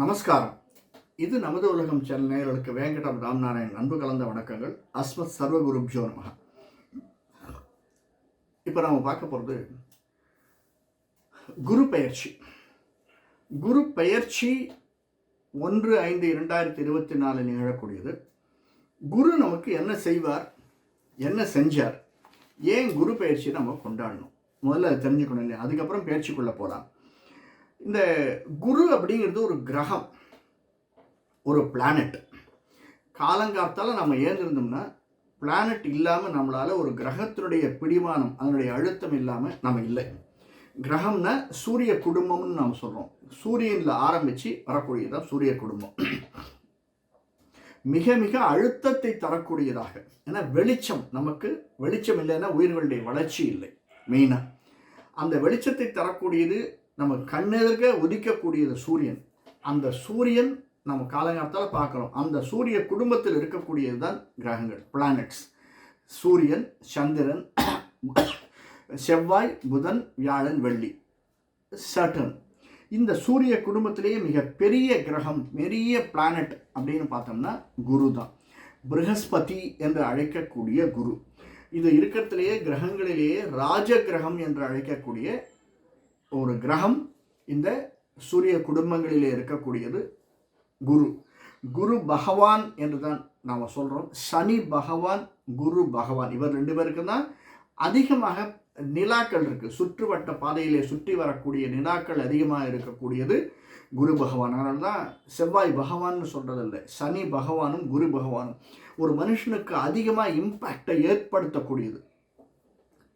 நமஸ்காரம். இது நமது உலகம் சேனல் நேயர்களுக்கு வேங்கடம் ராம்நாராயண் அன்பு கலந்த வணக்கங்கள். அஸ்மத் சர்வகுருப்ஜோ நமக இப்போ நம்ம பார்க்க போகிறது குரு பெயர்ச்சி. குரு பெயர்ச்சி ஒன்று ஐந்து இரண்டாயிரத்தி இருபத்தி நாலில் நிகழக்கூடியது. குரு நமக்கு என்ன செய்வார்? என்ன செஞ்சார்? ஏன் குரு பயிற்சி நம்ம கொண்டாடணும்? முதல்ல அதை தெரிஞ்சுக்கணும் இல்லையா? அதுக்கப்புறம் பயிற்சிக்குள்ளே போகலாம் இந்த குரு அப்படிங்கிறது ஒரு கிரகம் ஒரு பிளானட் காலங்காலத்தால் நம்ம ஏந்திருந்தோம்னா பிளானட் இல்லாமல் நம்மளால் ஒரு கிரகத்தினுடைய பிடிமானம் அதனுடைய அழுத்தம் இல்லாமல் நம்ம இல்லை. கிரகம்னா சூரிய குடும்பம்னு நாம் சொல்கிறோம் சூரியனில் ஆரம்பித்து வரக்கூடியதான் சூரிய குடும்பம். மிக மிக அழுத்தத்தை தரக்கூடியதாக. ஏன்னா வெளிச்சம் நமக்கு வெளிச்சம் இல்லைன்னா உயிர்களுடைய வளர்ச்சி இல்லை மெயினாக அந்த வெளிச்சத்தை தரக்கூடியது நம்ம கண்ணெதிர்க்க உதிக்கக்கூடியது சூரியன். அந்த சூரியன் நம்ம காலங்காலத்தால் பார்க்குறோம். அந்த சூரிய குடும்பத்தில் இருக்கக்கூடியது தான் கிரகங்கள் பிளானட்ஸ் சூரியன் சந்திரன் செவ்வாய் புதன் வியாழன் வெள்ளி சட்டன் இந்த சூரிய குடும்பத்திலேயே மிக பெரிய கிரகம் பெரிய பிளானட் அப்படின்னு பார்த்தோம்னா குரு தான். ப்ரகஸ்பதி என்று அழைக்கக்கூடிய குரு. இது இருக்கிறதுலேயே கிரகங்களிலேயே ராஜ கிரகம் என்று அழைக்கக்கூடிய ஒரு கிரகம் இந்த சூரிய குடும்பங்களிலே இருக்கக்கூடியது குரு. குரு பகவான் என்று தான் நாம் சொல்கிறோம் சனி பகவான் குரு பகவான். இவர் ரெண்டு பேருக்கு தான் அதிகமாக நிலாக்கள் இருக்குது சுற்றுவட்ட பாதையிலே சுற்றி வரக்கூடிய நிலாக்கள் அதிகமாக இருக்கக்கூடியது குரு பகவான். அதனால தான் செவ்வாய் பகவான்னு சொல்கிறதில்ல சனி பகவானும் குரு பகவானும். ஒரு மனுஷனுக்கு அதிகமாக இம்பேக்டை ஏற்படுத்தக்கூடியது.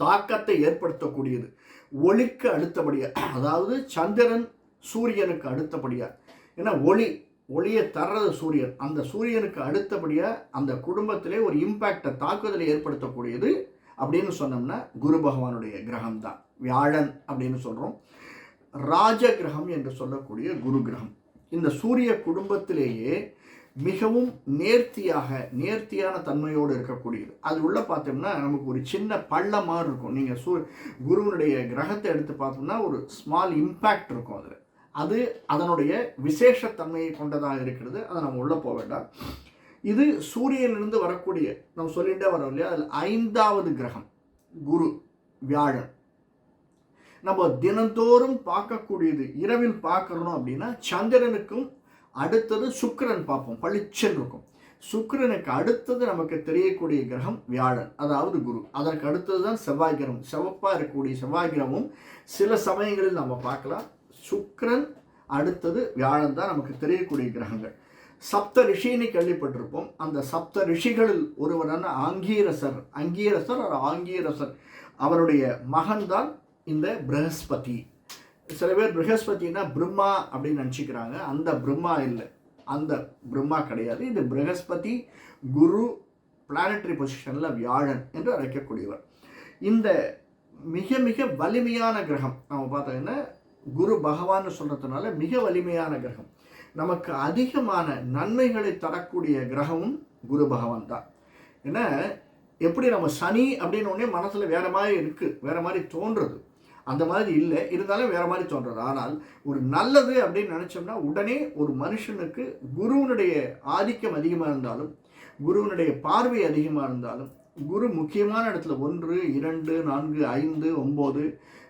தாக்கத்தை ஏற்படுத்தக்கூடியது. ஒளிக்கு அடுத்தபடியாக அதாவது சந்திரன் சூரியனுக்கு அடுத்தபடியாக ஏன்னா ஒளி ஒளியை தர்றது சூரியன். அந்த சூரியனுக்கு அடுத்தபடியாக அந்த குடும்பத்திலே ஒரு இம்பேக்டை தாக்குதலை ஏற்படுத்தக்கூடியது அப்படின்னு சொன்னோம்னா குரு பகவானுடைய கிரகம் தான் வியாழன் அப்படின்னு சொல்கிறோம் ராஜ கிரகம் என்று சொல்லக்கூடிய குரு கிரகம். இந்த சூரிய குடும்பத்திலேயே மிகவும் நேர்த்தியாக நேர்த்தியான தன்மையோடு இருக்கக்கூடியது. அது உள்ள பார்த்தோம்னா நமக்கு ஒரு சின்ன பள்ள மாதிரி இருக்கும். நீங்கள் சூ குருவனுடைய கிரகத்தை எடுத்து பார்த்தோம்னா ஒரு ஸ்மால் இம்பேக்ட் இருக்கும் அதில். அது அதனுடைய விசேஷத்தன்மையை கொண்டதாக இருக்கிறது. அதை நம்ம உள்ளே போக வேண்டாம். இது சூரியனிலிருந்து வரக்கூடிய நம்ம சொல்லிகிட்டே வரோம் இல்லையா? அதில் ஐந்தாவது கிரகம் குரு வியாழன். நம்ம தினந்தோறும் பார்க்கக்கூடியது இரவில் பார்க்கணும் அப்படின்னா சந்திரனுக்கும் அடுத்தது சுக்கரன் பார்ப்போம் பளிச்சன் இருக்கும். சுக்கரனுக்கு அடுத்தது நமக்கு தெரியக்கூடிய கிரகம் வியாழன் அதாவது குரு. அதற்கு அடுத்தது தான் செவ்வாய் கிரகம். சிவப்பாக இருக்கக்கூடிய செவ்வாய் கிரகமும் சில சமயங்களில் நம்ம பார்க்கலாம். சுக்கரன் அடுத்தது வியாழன் தான் நமக்கு தெரியக்கூடிய கிரகங்கள். சப்த ரிஷின்னு கேள்விப்பட்டிருப்போம். அந்த சப்த ரிஷிகளில் ஒருவரான ஆங்கீரசர். அங்கீரசர் ஆங்கீரசர். அவருடைய மகன்தான் இந்த பிரகஸ்பதி. சில பேர் ப்ரஹஸ்பதினா பிரம்மா அப்படின்னு நினச்சிக்கிறாங்க. அந்த பிரம்மா இல்லை. அந்த பிரம்மா கிடையாது. இது ப்ரஹஸ்பதி குரு பிளானட்டரி பொசிஷனில் வியாழன் என்று அழைக்கக்கூடியவர். இந்த மிக மிக வலிமையான கிரகம் நம்ம பார்த்தோம்னா குரு பகவான் சொல்கிறதுனால மிக வலிமையான கிரகம். நமக்கு அதிகமான நன்மைகளை தரக்கூடிய கிரகமும் குரு பகவான் தான். ஏன்னா எப்படி நம்ம சனி அப்படின்னு ஒன்றே மனசில் வேறு மாதிரி இருக்குது வேறு மாதிரி தோன்றுறது. அந்த மாதிரி இல்லை. இருந்தாலும் வேறு மாதிரி சொல்கிறார் ஆனால் ஒரு நல்லது அப்படின்னு நினச்சோம்னா உடனே ஒரு மனுஷனுக்கு குருவனுடைய ஆதிக்கம் அதிகமாக இருந்தாலும் குருவனுடைய பார்வை அதிகமாக இருந்தாலும் குரு முக்கியமான இடத்துல ஒன்று இரண்டு நான்கு ஐந்து ஒம்பது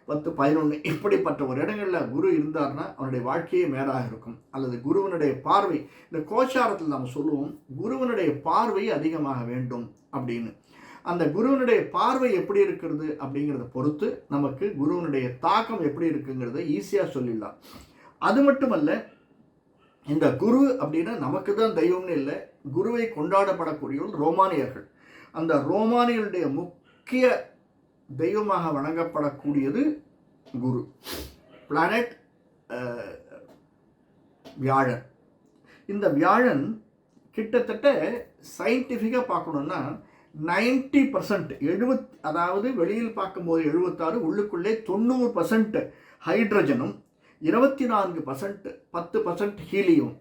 பத்து பதினொன்று இப்படிப்பட்ட ஒரு இடங்களில் குரு இருந்தார்னா அவனுடைய வாழ்க்கையே மேலாக இருக்கும். அல்லது குருவனுடைய பார்வை இந்த கோச்சாரத்தில் நாம் சொல்லுவோம் குருவனுடைய பார்வை அதிகமாக வேண்டும் அப்படின்னு. அந்த குருவனுடைய பார்வை எப்படி இருக்கிறது அப்படிங்கிறத பொறுத்து நமக்கு குருவனுடைய தாக்கம் எப்படி இருக்குங்கிறத ஈஸியாக சொல்லிடலாம். அது மட்டுமல்ல இந்த குரு அப்படின்னா நமக்கு தான் தெய்வம்னு இல்லை குருவை கொண்டாடப்படக்கூடியவர்கள் ரோமானியர்கள். அந்த ரோமானியர்களுடைய முக்கிய தெய்வமாக வணங்கப்படக்கூடியது குரு. பிளானட் வியாழன். இந்த வியாழன் கிட்டத்தட்ட சயின்டிஃபிக்காக பார்க்கணுன்னா நைன்டி பர்சன்ட் எழுபத் அதாவது வெளியில் பார்க்கும்போது எழுபத்தாறு உள்ளுக்குள்ளே தொண்ணூறு பர்சன்ட் ஹைட்ரஜனும் இருபத்தி நான்கு பர்சன்ட் பத்து பர்சன்ட் ஹீலியும்.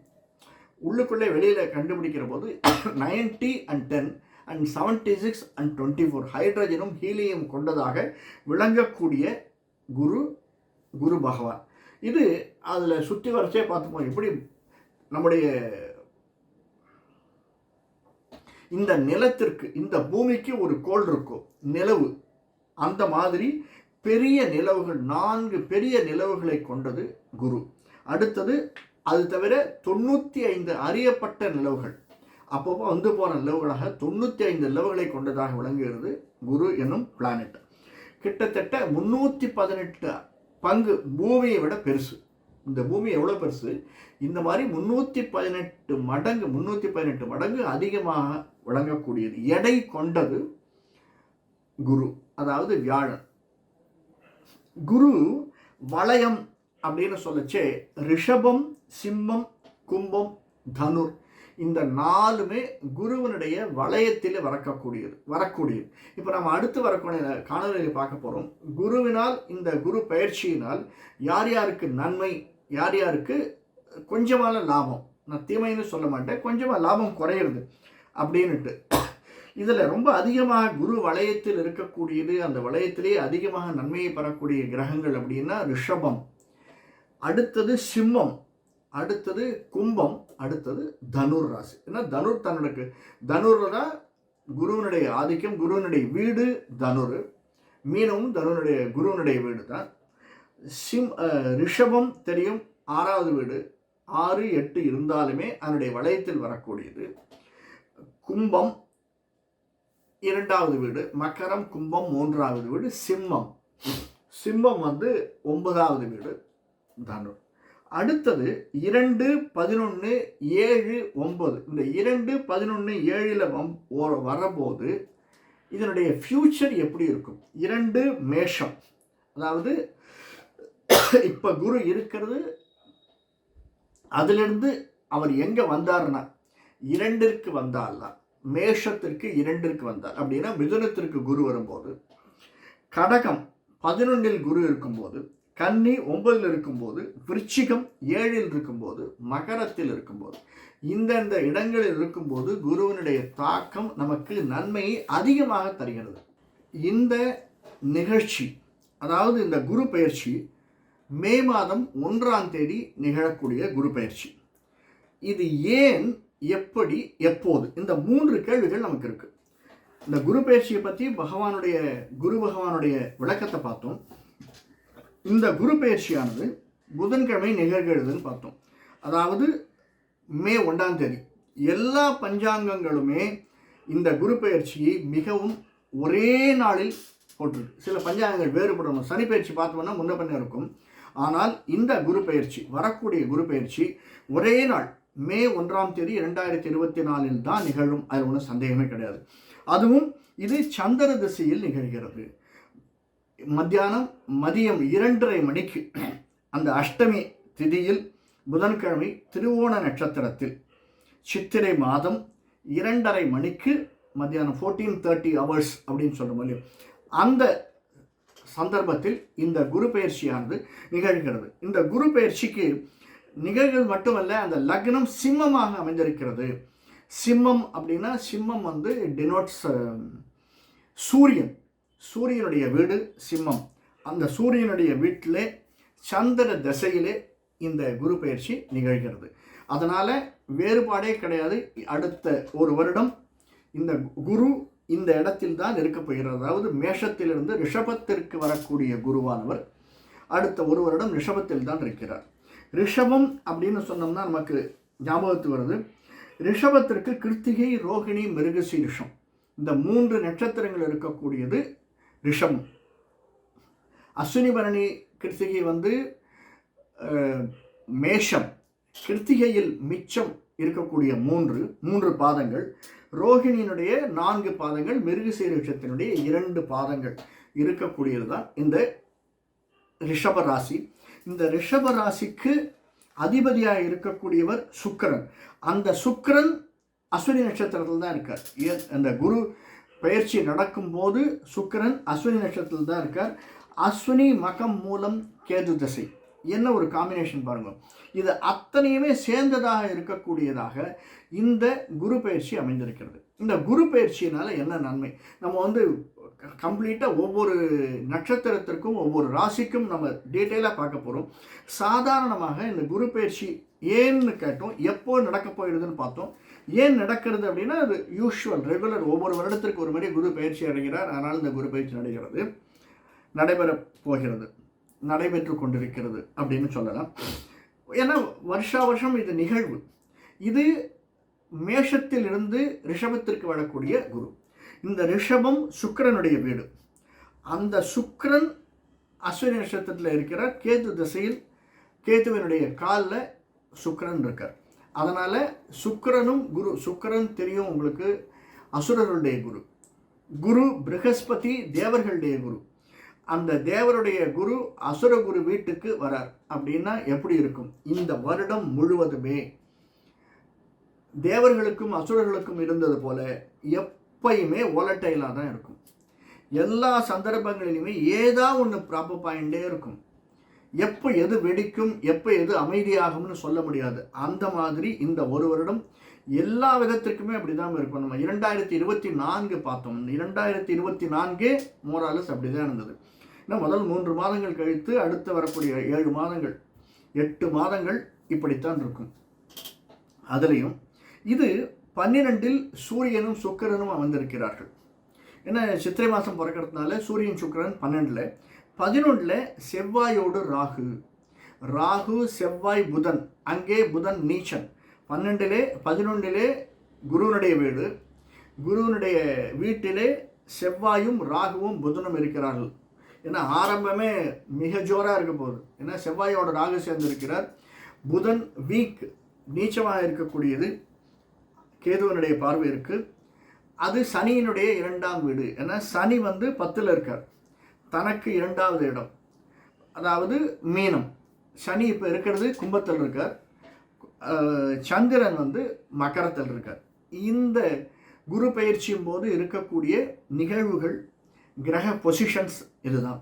உள்ளுக்குள்ளே வெளியில் கண்டுபிடிக்கிற போது ninety and ten and seventy six and twenty four ஹைட்ரஜனும் ஹீலியும் கொண்டதாக விளங்கக்கூடிய குரு குரு பகவான். இது அதில் சுற்றி வரைச்சே பார்த்துப்போம். எப்படி நம்முடைய இந்த நிலத்திற்கு இந்த பூமிக்கு ஒரு கோள் இருக்கும் நிலவு. அந்த மாதிரி பெரிய நிலவுகள் நான்கு பெரிய நிலவுகளை கொண்டது குரு. அடுத்தது அது தவிர தொண்ணூற்றி ஐந்து அறியப்பட்ட நிலவுகள். அப்பப்போ வந்து போன நிலவுகளாக தொண்ணூற்றி ஐந்து நிலவுகளை கொண்டதாக விளங்குகிறது குரு என்னும் பிளானட் கிட்டத்தட்ட முன்னூற்றி பதினெட்டு பங்கு பூமியை விட பெருசு. இந்த பூமி எவ்வளோ பெருசு? இந்த மாதிரி முந்நூற்றி பதினெட்டு மடங்கு முந்நூற்றி பதினெட்டு மடங்கு அதிகமாக விளங்கக்கூடியது. எடை கொண்டது குரு அதாவது வியாழன். குரு வளையம் அப்படின்னு சொல்லச்சே ரிஷபம் சிம்மம் கும்பம் தனுர். இந்த நாலுமே குருவனுடைய வளையத்தில் வரக்கக்கூடியது வரக்கூடியது. இப்போ நம்ம அடுத்து வரக்கூடிய காணொலியில் பார்க்க போகிறோம் குருவினால் இந்த குரு பயிற்சியினால் யார் யாருக்கு நன்மை யார் யாருக்கு கொஞ்சமான லாபம்? நான் தீமைன்னு சொல்ல மாட்டேன். கொஞ்சமாக லாபம் குறையிறது அப்படின்னுட்டு. இதில் ரொம்ப அதிகமாக குரு வளையத்தில் இருக்கக்கூடியது அந்த வளையத்திலே அதிகமாக நன்மையை பெறக்கூடிய கிரகங்கள் அப்படின்னா ரிஷபம். அடுத்தது சிம்மம். அடுத்தது கும்பம். அடுத்தது தனுர் ராசி. ஏன்னா தனுர் தன்னுடைய தனுர் தான் குருவனுடைய ஆதிக்கம் குருவனுடைய வீடு தனுர். மீனமும் தனுனுடைய குருவனுடைய வீடு தான் சிம் ரிஷபம் தெரியும். ஆறாவது வீடு. ஆறு எட்டு இருந்தாலுமே அதனுடைய வளையத்தில் வரக்கூடியது. கும்பம் இரண்டாவது வீடு. மக்கரம் கும்பம் மூன்றாவது வீடு. சிம்மம். சிம்மம் வந்து ஒன்பதாவது வீடு. தனு. அடுத்தது இரண்டு பதினொன்று ஏழு ஒன்பது. இந்த இரண்டு பதினொன்று ஏழில் வம் வரபோது இதனுடைய ஃப்யூச்சர் எப்படி இருக்கும்? இரண்டு மேஷம். அதாவது இப்போ குரு இருக்கிறது அதிலிருந்து அவர் எங்கே வந்தாருன்னா இரண்டிற்கு வந்தார்னா மேஷத்திற்கு இரண்டிற்கு வந்தார். அப்படின்னா மிதுனத்திற்கு குரு வரும்போது கடகம் பதினொன்றில் குரு இருக்கும்போது கன்னி ஒன்பதில் இருக்கும்போது விருச்சிகம் ஏழில் இருக்கும்போது மகரத்தில் இருக்கும்போது இந்தந்த இடங்களில் இருக்கும்போது குருவினுடைய தாக்கம் நமக்கு நன்மையை அதிகமாக தருகிறது. இந்த நிகழ்ச்சி அதாவது இந்த குரு பயிற்சி மே மாதம் ஒன்றாம் தேதி நிகழக்கூடிய குரு பயிற்சி. இது ஏன் எப்படி எப்போது? இந்த மூன்று கேள்விகள் நமக்கு இருக்கு. இந்த குரு பயிற்சியை பற்றி பகவானுடைய குரு பகவானுடைய விளக்கத்தை பார்த்தோம். இந்த குரு பயிற்சியானது புதன்கிழமை நிகழ்கிறதுன்னு பார்த்தோம். அதாவது மே ஒன்றாம் தேதி. எல்லா பஞ்சாங்கங்களுமே இந்த குரு பயிற்சியை மிகவும் ஒரே நாளில் போட்டிருக்கு. சில பஞ்சாங்கங்கள் வேறுபடும். சனி பயிற்சி பார்த்தோம்னா முன்ன பண்ண இருக்கும். ஆனால் இந்த குரு பயிற்சி வரக்கூடிய குரு பயிற்சி ஒரே நாள் மே ஒன்றாம் தேதி இரண்டாயிரத்தி இருபத்தி நாலில் தான் நிகழும். அது ஒன்றும் சந்தேகமே கிடையாது. அதுவும் இது சந்திர திசையில் நிகழ்கிறது. மத்தியானம் மதியம் இரண்டரை மணிக்கு அந்த அஷ்டமி திதியில் புதன்கிழமை திருவோண நட்சத்திரத்தில் சித்திரை மாதம் இரண்டரை மணிக்கு மத்தியானம் ஃபோர்டீன் தேர்ட்டி ஹவர்ஸ் அப்படின்னு சொல்கிற மாதிரி அந்த சந்தர்ப்பத்தில் இந்த குரு பயிற்சியானது நிகழ்கிறது. இந்த குரு பயிற்சிக்கு நிகழ்கிறது மட்டுமல்ல அந்த லக்னம் சிம்மமாக அமைந்திருக்கிறது. சிம்மம் அப்படின்னா சிம்மம் வந்து டினோட்ஸ் uh, சூரியன். சூரியனுடைய வீடு சிம்மம். அந்த சூரியனுடைய வீட்டிலே சந்திர திசையிலே இந்த குரு பயிற்சி நிகழ்கிறது. அதனால் வேறுபாடே கிடையாது. அடுத்த ஒரு வருடம் இந்த குரு இந்த இடத்தில் தான் இருக்கப் போகிறது. அதாவது மேஷத்திலிருந்து ரிஷபத்திற்கு வரக்கூடிய குருவானவர் அடுத்த ஒரு வருடம் ரிஷபத்தில் தான் இருக்கிறார். ரிஷபம் அப்படின்னு சொன்னோம்னா நமக்கு ஞாபகத்து வருது. ரிஷபத்திற்கு கிருத்திகை ரோகிணி மிருகசீரிஷம் இந்த மூன்று நட்சத்திரங்கள் இருக்கக்கூடியது ரிஷபம். அஸ்வினி பரணி கிருத்திகை வந்து மேஷம். கிருத்திகையில் மிச்சம் இருக்கக்கூடிய மூன்று மூன்று பாதங்கள் ரோகிணியினுடைய நான்கு பாதங்கள் மிருகசீரிஷத்தினுடைய இரண்டு பாதங்கள் இருக்கக்கூடியது தான் இந்த ரிஷபராசி இந்த ரிஷபராசிக்கு அதிபதியாக இருக்கக்கூடியவர் சுக்கரன். அந்த சுக்கரன் அஸ்வினி நட்சத்திரத்தில் தான் இருக்கார் அந்த குரு பயிற்சி நடக்கும்போது சுக்கிரன் அஸ்வினி நட்சத்திரத்தில் தான் இருக்கார். அஸ்வினி மகம் மூலம் கேது திசை. என்ன ஒரு காம்பினேஷன் பாருங்கள் இது அத்தனையுமே சேர்ந்ததாக இருக்கக்கூடியதாக இந்த குரு பயிற்சி அமைந்திருக்கிறது. இந்த குரு பயிற்சியினால் என்ன நன்மை? நம்ம வந்து கம்ப்ளீட்டாக ஒவ்வொரு நட்சத்திரத்திற்கும் ஒவ்வொரு ராசிக்கும் நம்ம டீட்டெயிலாக பார்க்க போகிறோம் சாதாரணமாக இந்த குரு பயிற்சி ஏன்னு கேட்டோம் எப்போ நடக்க போயிடுதுன்னு பார்த்தோம். ஏன் நடக்கிறது அப்படின்னா அது யூஷுவல் ரெகுலர் ஒவ்வொரு வருடத்திற்கு ஒரு மாதிரி குரு பயிற்சி அடைகிறார். ஆனால் இந்த குரு பயிற்சி நடைகிறது நடைபெற போகிறது. நடைபெற்று கொண்டிருக்கிறது அப்படின்னு சொல்லலாம். ஏன்னா வருஷா வருஷம் இது நிகழ்வு. இது மேஷத்திலிருந்து ரிஷபத்திற்கு வரக்கூடிய குரு. இந்த ரிஷபம் சுக்கரனுடைய வீடு. அந்த சுக்கரன் அஸ்வினி நட்சத்திரத்தில் இருக்கிற கேது திசையில் கேதுவினுடைய காலில் சுக்கரன் இருக்கார். அதனால் சுக்கரனும் குரு சுக்கரன் தெரியும் உங்களுக்கு அசுரர்களுடைய குரு. குரு ப்ரகஸ்பதி தேவர்களுடைய குரு. அந்த தேவருடைய குரு அசுர குரு வீட்டுக்கு வரார். அப்படின்னா எப்படி இருக்கும்? இந்த வருடம் முழுவதுமே தேவர்களுக்கும் அசுரர்களுக்கும் இருந்தது போல எப்பயுமே ஓலட்டைலாக தான் இருக்கும். எல்லா சந்தர்ப்பங்களிலுமே ஏதா ஒன்று ப்ராப்பர் பாயிண்டே இருக்கும். எப்போ எது வெடிக்கும் எப்போ எது அமைதியாகும்னு சொல்ல முடியாது. அந்த மாதிரி இந்த ஒரு வருடம் எல்லா விதத்திற்குமே அப்படிதான் இருக்கும். நம்ம இரண்டாயிரத்தி இருபத்தி நான்கு பார்த்தோம். இரண்டாயிரத்தி இருபத்தி நான்கே மோராலஸ் அப்படி தான் இருந்தது. ஏன்னா முதல் மூன்று மாதங்கள் கழித்து அடுத்து வரக்கூடிய ஏழு மாதங்கள். எட்டு மாதங்கள் இப்படித்தான் இருக்கும். அதுலேயும் இது பன்னிரெண்டில் சூரியனும் சுக்கரனும் அமர்ந்திருக்கிறார்கள் ஏன்னா சித்திரை மாதம் பிறக்கிறதுனால சூரியன் சுக்கிரன் பன்னெண்டில் பதினொன்றில் செவ்வாயோடு ராகு. ராகு செவ்வாய் புதன். அங்கே புதன் நீச்சன். பன்னெண்டிலே பதினொன்றிலே குருவனுடைய வீடு. குருவனுடைய வீட்டிலே செவ்வாயும் ராகுவும் புதனும் இருக்கிறார்கள். ஏன்னா ஆரம்பமே மிக ஜோராக இருக்க போகுது. ஏன்னா செவ்வாயோட ராகு சேர்ந்திருக்கிறார். புதன் வீக் நீச்சமாக இருக்கக்கூடியது. கேதுவனுடைய பார்வை இருக்குது அது சனியினுடைய இரண்டாம் வீடு. ஏன்னா சனி வந்து பத்தில் இருக்கார். தனக்கு இரண்டாவது இடம். அதாவது மீனம். சனி இப்போ இருக்கிறது கும்பத்தில் இருக்கார். சந்திரன் வந்து மகரத்தில் இருக்கார். இந்த குரு பயிற்சியும் போது இருக்கக்கூடிய நிகழ்வுகள் கிரக பொசிஷன்ஸ் இதுதான்.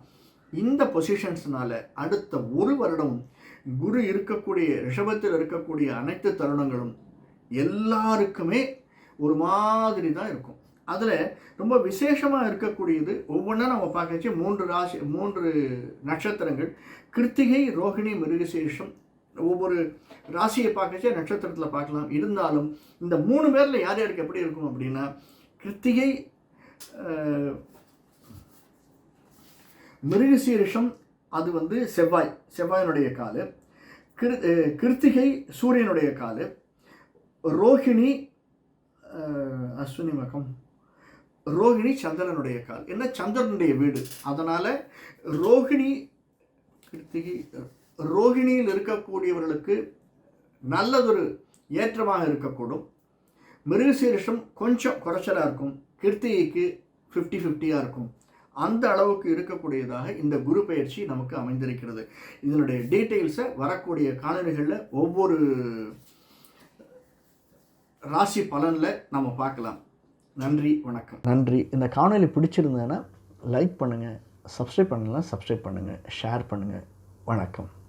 இந்த பொசிஷன்ஸ்னால அடுத்த ஒரு வருடம் குரு இருக்கக்கூடிய ரிஷபத்தில் இருக்கக்கூடிய அனைத்து தருணங்களும் எல்லாருக்குமே ஒரு மாதிரி தான் இருக்கும். அதில் ரொம்ப விசேஷமாக இருக்கக்கூடியது ஒவ்வொன்றா நம்ம பார்க்கச்சு மூன்று ராசி மூன்று நட்சத்திரங்கள். கிருத்திகை ரோகிணி மிருகசேஷம் ஒவ்வொரு ராசியை பார்க்கச்சே நட்சத்திரத்தில் பார்க்கலாம். இருந்தாலும் இந்த மூணு பேரில் யார் யாருக்கு எப்படி இருக்கும் அப்படின்னா கிருத்திகை மிருகசீரிஷம் அது வந்து செவ்வாய் செவ்வாயினுடைய காலு. கிரு கிருத்திகை சூரியனுடைய காலு. ரோஹிணி அஸ்வினி மகம். ரோகிணி சந்திரனுடைய கால். என்ன? சந்திரனுடைய வீடு. அதனால் ரோகிணி கிருத்திகை ரோகிணியில் இருக்கக்கூடியவர்களுக்கு நல்லதொரு ஏற்றமாக இருக்கக்கூடும். மிருகசீரிஷம் கொஞ்சம் குறைச்சலாக இருக்கும். கிருத்திகைக்கு ஃபிஃப்டி ஃபிஃப்டியாக இருக்கும். அந்த அளவுக்கு இருக்கக்கூடியதாக இந்த குரு பயிற்சி நமக்கு அமைந்திருக்கிறது. இதனுடைய டீட்டெயில்ஸை வரக்கூடிய காணொலிகளில் ஒவ்வொரு ராசி பலனில் நம்ம பார்க்கலாம். நன்றி வணக்கம். நன்றி. இந்த காணொலி பிடிச்சிருந்தேன்னா லைக் பண்ணுங்கள் சப்ஸ்கிரைப் பண்ணலாம் சப்ஸ்கிரைப் பண்ணுங்கள் ஷேர் பண்ணுங்கள் வணக்கம்.